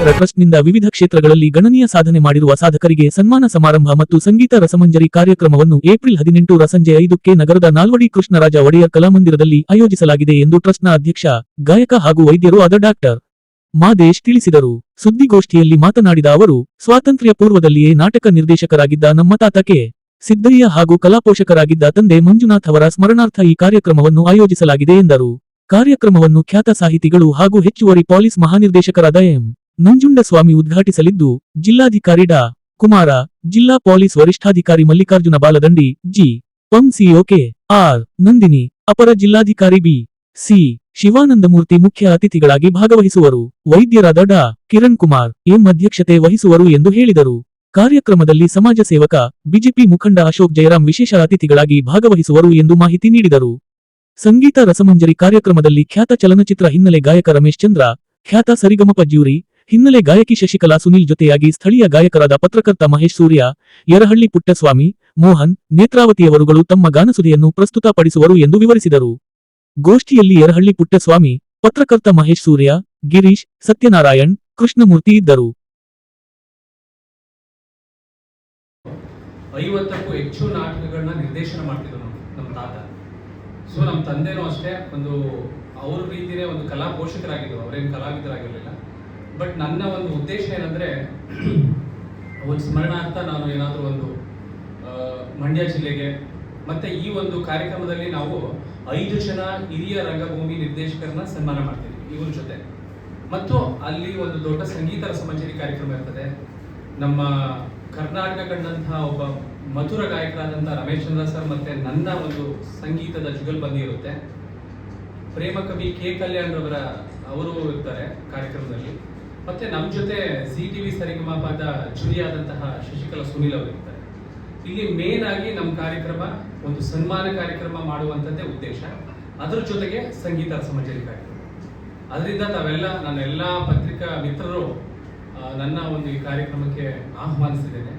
ಟ್ರಸ್ಟ್ನಿಂದ ವಿವಿಧ ಕ್ಷೇತ್ರಗಳಲ್ಲಿ ಗಣನೀಯ ಸಾಧನೆ ಮಾಡಿರುವ ಸಾಧಕರಿಗೆ ಸನ್ಮಾನ ಸಮಾರಂಭ ಮತ್ತು ಸಂಗೀತ ರಸಮಂಜರಿ ಕಾರ್ಯಕ್ರಮವನ್ನು ಏಪ್ರಿಲ್ ಹದಿನೆಂಟು ರ ಸಂಜೆ ಐದಕ್ಕೆ ನಗರದ ನಾಲ್ವಡಿ ಕೃಷ್ಣರಾಜ ಒಡೆಯರ್ ಕಲಾಮಂದಿರದಲ್ಲಿ ಆಯೋಜಿಸಲಾಗಿದೆ ಎಂದು ಟ್ರಸ್ಟ್ನ ಅಧ್ಯಕ್ಷ, ಗಾಯಕ ಹಾಗೂ ವೈದ್ಯರು ಆದ ಡಾಕ್ಟರ್ ಮಾದೇಶ್ ತಿಳಿಸಿದರು. ಸುದ್ದಿಗೋಷ್ಠಿಯಲ್ಲಿ ಮಾತನಾಡಿದ ಅವರು, ಸ್ವಾತಂತ್ರ್ಯ ಪೂರ್ವದಲ್ಲಿಯೇ ನಾಟಕ ನಿರ್ದೇಶಕರಾಗಿದ್ದ ನಮ್ಮ ತಾತಕೆ ಸಿದ್ದಯ್ಯ ಹಾಗೂ ಕಲಾಪೋಷಕರಾಗಿದ್ದ ತಂದೆ ಮಂಜುನಾಥ್ ಅವರ ಸ್ಮರಣಾರ್ಥ ಈ ಕಾರ್ಯಕ್ರಮವನ್ನು ಆಯೋಜಿಸಲಾಗಿದೆ ಎಂದರು. ಕಾರ್ಯಕ್ರಮವನ್ನು ಖ್ಯಾತ ಸಾಹಿತಿಗಳು ಹಾಗೂ ಹೆಚ್ಚುವರಿ ಪೊಲೀಸ್ ಮಹಾನಿರ್ದೇಶಕರಾದ ಎಂ. ನಂಜುಂಡಸ್ವಾಮಿ ಉದ್ಘಾಟಿಸಲಿದ್ದು ಜಿಲ್ಲಾಧಿಕಾರಿ ಡಾ. ಕುಮಾರ, ಜಿಲ್ಲಾ ಪೊಲೀಸ್ ವರಿಷ್ಠಾಧಿಕಾರಿ ಮಲ್ಲಿಕಾರ್ಜುನ ಬಾಲದಂಡಿ, ಜಿ. ಪಂ ಸಿಒಕೆ ಆರ್. ನಂದಿನಿ, ಅಪರ ಜಿಲ್ಲಾಧಿಕಾರಿ ಬಿ. ಸಿ. ಶಿವಾನಂದಮೂರ್ತಿ ಮುಖ್ಯ ಅತಿಥಿಗಳಾಗಿ ಭಾಗವಹಿಸುವರು. ವೈದ್ಯರಾದ ಡಾ. ಕಿರಣ್ ಕುಮಾರ್ ಎಂ ಅಧ್ಯಕ್ಷತೆ ವಹಿಸುವರು ಎಂದು ಹೇಳಿದರು. ಕಾರ್ಯಕ್ರಮದಲ್ಲಿ ಸಮಾಜ ಸೇವಕ, ಬಿಜೆಪಿ ಮುಖಂಡ ಅಶೋಕ್ ಜಯರಾಮ್ ವಿಶೇಷ ಅತಿಥಿಗಳಾಗಿ ಭಾಗವಹಿಸುವರು ಎಂದು ಮಾಹಿತಿ ನೀಡಿದರು. ಸಂಗೀತ ರಸಮಂಜರಿ ಕಾರ್ಯಕ್ರಮದಲ್ಲಿ ಖ್ಯಾತ ಚಲನಚಿತ್ರ ಹಿನ್ನೆಲೆ ಗಾಯಕ ರಮೇಶ್ ಚಂದ್ರ, ಖ್ಯಾತ ಸರಿಗಮಪ ಜ್ಯೂರಿ ಹಿನ್ನೆಲೆ ಗಾಯಕಿ ಶಶಿಕಲಾ ಸುನಿಲ್ ಜೊತೆಯಾಗಿ ಸ್ಥಳೀಯ ಗಾಯಕರಾದ ಪತ್ರಕರ್ತ ಮಹೇಶ್ ಸೂರ್ಯ, ಯರಹಳ್ಳಿ ಪುಟ್ಟಸ್ವಾಮಿ, ಮೋಹನ್ ನೇತ್ರಾವತಿಯವರುಗಳು ತಮ್ಮ ಗಾನಸುದಿಯನ್ನು ಪ್ರಸ್ತುತಪಡಿಸುವರು ಎಂದು ವಿವರಿಸಿದರು. ಗೋಷ್ಠಿಯಲ್ಲಿ ಯರಹಳ್ಳಿ ಪುಟ್ಟಸ್ವಾಮಿ, ಪತ್ರಕರ್ತ ಮಹೇಶ್ ಸೂರ್ಯ, ಗಿರೀಶ್, ಸತ್ಯನಾರಾಯಣ್, ಕೃಷ್ಣಮೂರ್ತಿ ಇದ್ದರು. ಐವತ್ತಕ್ಕೂ ಹೆಚ್ಚು ನಾಟಕಗಳನ್ನ ನಿರ್ದೇಶನ ಮಾಡ್ತಿದ್ರು ನಮ್ಮ ತಾತ. ಸೊ ನಮ್ಮ ತಂದೆನೂ ಅಷ್ಟೇ, ಒಂದು ಅವ್ರ ರೀತಿಯೇ ಒಂದು ಕಲಾ ಪೋಷಕರಾಗಿದ್ದರು ಅವರೇನು ಕಲಾವಿದರಾಗಿರಲಿಲ್ಲ. ಬಟ್ ನನ್ನ ಒಂದು ಉದ್ದೇಶ ಏನಂದ್ರೆ, ಒಂದು ಸ್ಮರಣಾರ್ಥ ನಾನು ಏನಾದರೂ ಒಂದು ಮಂಡ್ಯ ಜಿಲ್ಲೆಗೆ ಮತ್ತೆ ಈ ಒಂದು ಕಾರ್ಯಕ್ರಮದಲ್ಲಿ ನಾವು ಐದು ಜನ ಹಿರಿಯ ರಂಗಭೂಮಿ ನಿರ್ದೇಶಕರನ್ನ ಸನ್ಮಾನ ಮಾಡ್ತೀವಿ, ಇವ್ರ ಜೊತೆ. ಮತ್ತು ಅಲ್ಲಿ ಒಂದು ದೊಡ್ಡ ಸಂಗೀತ ರಸಮಂಜರಿ ಕಾರ್ಯಕ್ರಮ ಇರ್ತದೆ. ನಮ್ಮ ಕರ್ನಾಟಕ ಕಂಡಂತಹ ಒಬ್ಬ ಮಧುರ ಗಾಯಕರಾದಂತಹ ರಮೇಶ್ ಚಂದ್ರ ಸರ್ ಮತ್ತೆ ನನ್ನ ಒಂದು ಸಂಗೀತದ ಜುಗಲ್ಬಂದಿ ಇರುತ್ತೆ. ಪ್ರೇಮ ಕವಿ ಕೆ ಕಲ್ಯಾಣ್ ರವರ, ಅವರು ಇರ್ತಾರೆ ಕಾರ್ಯಕ್ರಮದಲ್ಲಿ. ಮತ್ತೆ ನಮ್ಮ ಜೊತೆ ಸಿ ಟಿ ವಿ ಸರಿಗಮಪದ ಜುರಿಯಾದಂತಹ ಶಶಿಕಲಾ ಸುನಿಲ್ ಅವರು ಇರ್ತಾರೆ. ಇಲ್ಲಿ ಮೇನ್ ಆಗಿ ನಮ್ಮ ಕಾರ್ಯಕ್ರಮ ಒಂದು ಸನ್ಮಾನ ಕಾರ್ಯಕ್ರಮ ಮಾಡುವಂಥದ್ದೇ ಉದ್ದೇಶ. ಅದ್ರ ಜೊತೆಗೆ ಸಂಗೀತ ಸಮಜಲಿ ಕಾರ್ಯಕ್ರಮ. ಅದರಿಂದ ತಾವೆಲ್ಲ ನನ್ನ ಎಲ್ಲ ಪತ್ರಿಕಾ ಮಿತ್ರರು ನನ್ನ ಒಂದು ಈ ಕಾರ್ಯಕ್ರಮಕ್ಕೆ ಆಹ್ವಾನಿಸಿದ್ದೇನೆ.